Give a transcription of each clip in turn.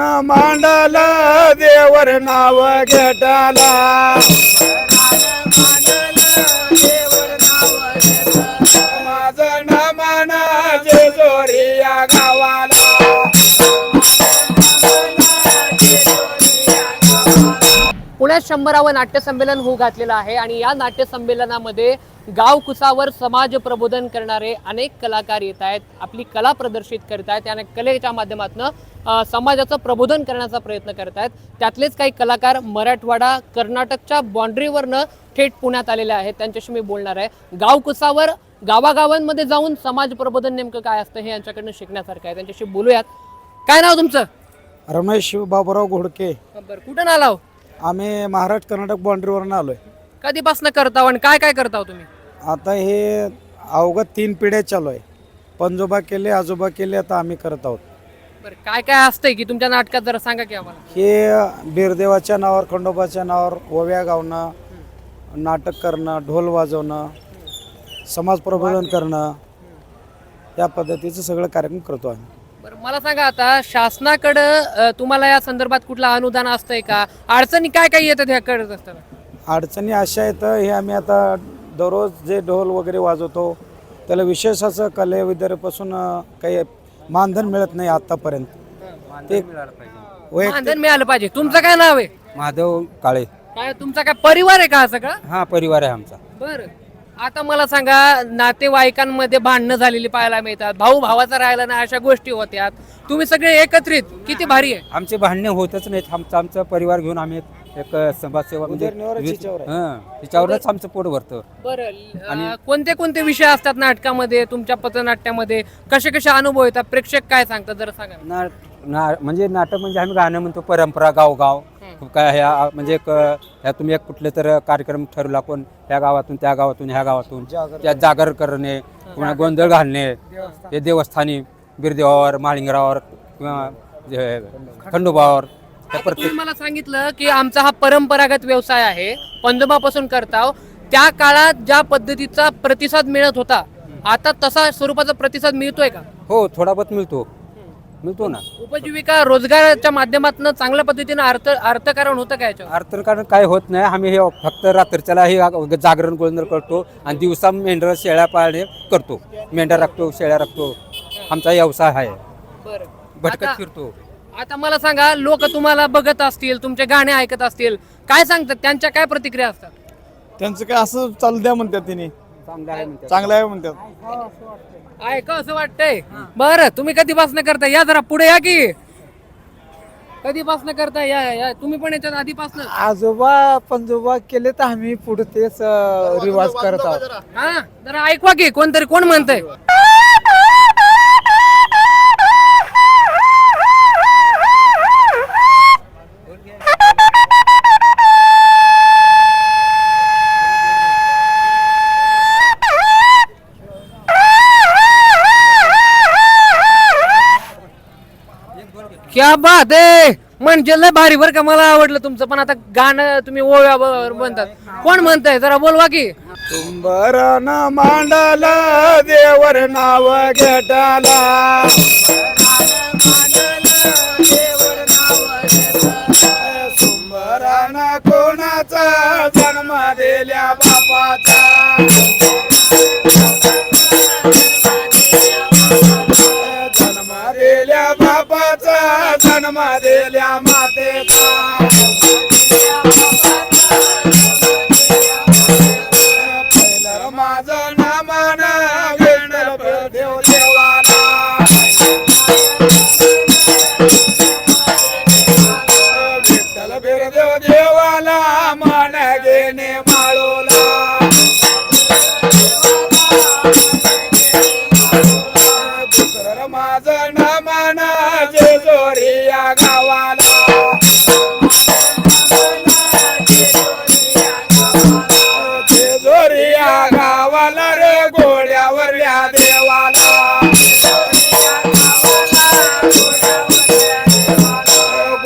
मांडल देवर नाव घेटाला. पुण्यात शंभरावं नाट्य संमेलन होऊ घातलेलं आहे आणि या नाट्य संमेलनामध्ये गाव कुसावर समाज प्रबोधन करणारे अनेक कलाकार येत आहेत आपली कला प्रदर्शित करत आहेत आणि कलेच्या माध्यमातून समाजाचं प्रबोधन करण्याचा प्रयत्न करत आहेत. त्यातलेच काही कलाकार मराठवाडा कर्नाटकच्या बाँड्रीवरनं थेट पुण्यात आलेले आहेत. त्यांच्याशी मी बोलणार आहे. गाव कुसावर गावागावांमध्ये जाऊन समाज प्रबोधन नेमकं काय असतं हे यांच्याकडनं शिकण्यासारखं आहे. त्यांच्याशी बोलूयात. काय नाव तुमचं? रमेश बाबुराव घोडके. बरं कुठं आलाव आम्ही महाराष्ट्र कर्नाटक बाउंड्रीवरून आलोय. कधीपासून करताव आणि काय काय करताव तुम्ही? आता हे अवघात तीन पिढ्या चालू आहे. पंजोबा केले आजोबा केले आता आम्ही करत आहोत. बरं काय काय असतंय की तुमच्या नाटकात जरा सांगा की आम्हाला? हे बिरदेवाच्या नावावर खंडोबाच्या नावावर ओव्या गावणं नाटक करणं ढोल वाजवणं समाज प्रबोधन करणं या पद्धतीचं सगळं कार्यक्रम करतो आम्ही. बरं मला सांगा आता शासनाकडं तुम्हाला या संदर्भात कुठलं अनुदान असतंय का? अडचणी काय काय येतात ह्या करत असताना? अडचणी अशा आहेत हे आम्ही आता दररोज जे ढोल वगैरे वाजवतो त्याला विशेष असं कले विद्यार्थ्यापासून अं, काही मानधन मिळत नाही आतापर्यंत. ते वैयक्तिक मानधन मिळालं पाहिजे. तुमचं काय नाव आहे? माधव काळे. काय तुमचा काय परिवार आहे का हा सगळा? हा परिवार आहे आमचा. बरं. आता मला सांगा नातेवाईकांमध्ये भांडणं झालेली पाहायला मिळतात भाऊ भावाचा राहिला ना अशा गोष्टी होत्यात. तुम्ही सगळे एकत्रित किती भारी आहे. आमचे भांडणे होतच नाहीत. आमचा आमचा परिवार घेऊन आम्ही एक समाजसेवा म्हणजे उदरनिर्वाह हिच्यावर आहे. हं, हिच्यावरच आमचं पोट भरतं. बरं अं, कोणते कोणते विषय असतात नाटकामध्ये तुमच्या पथनाट्यामध्ये? कसे कसे अनुभव येतात? प्रेक्षक काय सांगतात जरा सांगा ना म्हणजे नाटक म्हणजे आम्ही गाणं म्हणतो परंपरा गावगाव. काय ह्या म्हणजे एक ह्या तुम्ही एक कुठले तर कार्यक्रम ठरवला कोण? ह्या गावातून त्या गावातून ह्या गावातून. त्या जागर करणे किंवा गोंधळ घालणे. हे देवस्थानी बिरदेवावर माळिंगरावर किंवा जे खंडोबावर त्या आता प्रत्येक तुम्ही मला सांगितलं की आमचा हा परंपरागत व्यवसाय आहे. पंजोबापासून करताव त्या काळात ज्या पद्धतीचा प्रतिसाद मिळत होता आता तसा स्वरूपाचा प्रतिसाद मिळतोय का? हो थोडा बहुत मिळतो. मिळतो ना. उपजीविका रोजगाराच्या माध्यमातून चांगल्या पद्धतीने अर्थ अर्थकारण होतं का याच्यावर? अर्थकारण काय होत नाही. आम्ही हे फक्त रात्रीच्याला हे जागरण गोंधळ करतो आणि दिवसा मेंढर शेळ्या पाळणे करतो. मेंढ्या राखतो शेळ्या राखतो. आमचा व्यवसाय आहे. बरं. भटकत आता- फिरतो. आता मला सांगा लोक तुम्हाला बघत असतील तुमचे गाणे ऐकत असतील काय सांगतात? त्यांच्या काय प्रतिक्रिया असतात? त्यांचं काय असं चालू द्या म्हणतात तिने. चांगलं आहे म्हणतात. चांगलं आहे म्हणतात. ऐका असं वाटतंय. बरं तुम्ही कधीपासून करता या जरा पुढे या की. कधीपासून करता या या. तुम्ही पण याच्यात आधीपासून. आजोबा पंजोबा केले तर आम्ही पुढे तेच अ, रिवाज करत आहोत. हा जरा ऐकवा की कोणतरी कोण म्हणतंय? क्या बात आहे. म्हणजे लय भारी बरं का मला आवडलं तुमचं. पण आता गाणं तुम्ही ओव्या म्हणतात. कोण म्हणताय? जरा बोलवा की. तुंबरन मांडाला देवर नाव घेटाला सुंबरान कोणाचा जन्म दिल्या बापाचा? जन्म दिल्या मातेचा. देवाला. विठ्ठल देवाला मान घेणे माळोला. जेजोरी गावाला. जेजोरिया गावाला रे गोड्यावरल्या देवाला.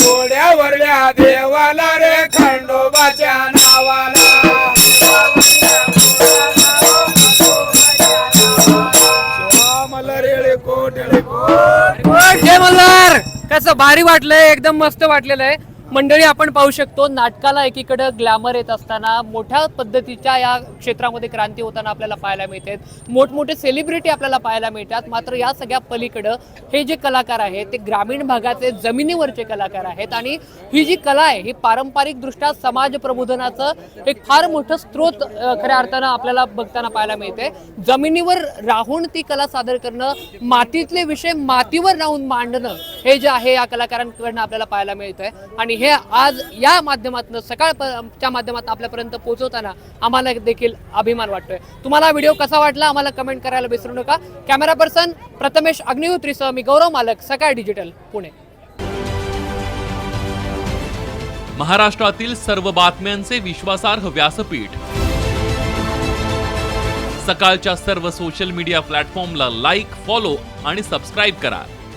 गोड्यावरल्या देवाला रे खंडोबाच्या नावाला. कसं भारी वाटलंय एकदम मस्त वाटलेलं आहे. मंडळी आपण पाहू शकतो नाटकाला एकीकडं ग्लॅमर येत असताना मोठ्या पद्धतीच्या या क्षेत्रामध्ये क्रांती होताना आपल्याला पाहायला मिळते. मोठमोठे सेलिब्रिटी आपल्याला पाहायला मिळतात. मात्र या सगळ्या पलीकडं हे जे कलाकार आहेत ते ग्रामीण भागाचे जमिनीवरचे कलाकार आहेत आणि ही जी कला आहे ही पारंपरिकदृष्ट्या समाज प्रबोधनाचं एक फार मोठं स्रोत खऱ्या अर्थानं आपल्याला बघताना पाहायला मिळते. जमिनीवर राहून ती कला सादर करणं मातीतले विषय मातीवर राहून मांडणं हे जे आहे या कलाकारांकडनं आपल्याला पाहायला मिळतंय. आणि हे आज या माध्यमातून सकाळच्या माध्यमात आपल्यापर्यंत पोहोचवताना आम्हाला देखील अभिमान वाटतोय. तुम्हाला व्हिडिओ कसा वाटला आम्हाला कमेंट करायला विसरू नका. कॅमेरा पर्सन प्रथमेश अग्निहोत्रीसह मी गौरव मालक सकाळ डिजिटल पुणे. महाराष्ट्रातील सर्व बातम्यांचे विश्वासार्ह व्यासपीठ. सकाळच्या सर्व सोशल मीडिया प्लॅटफॉर्मला लाईक फॉलो आणि सबस्क्राईब करा.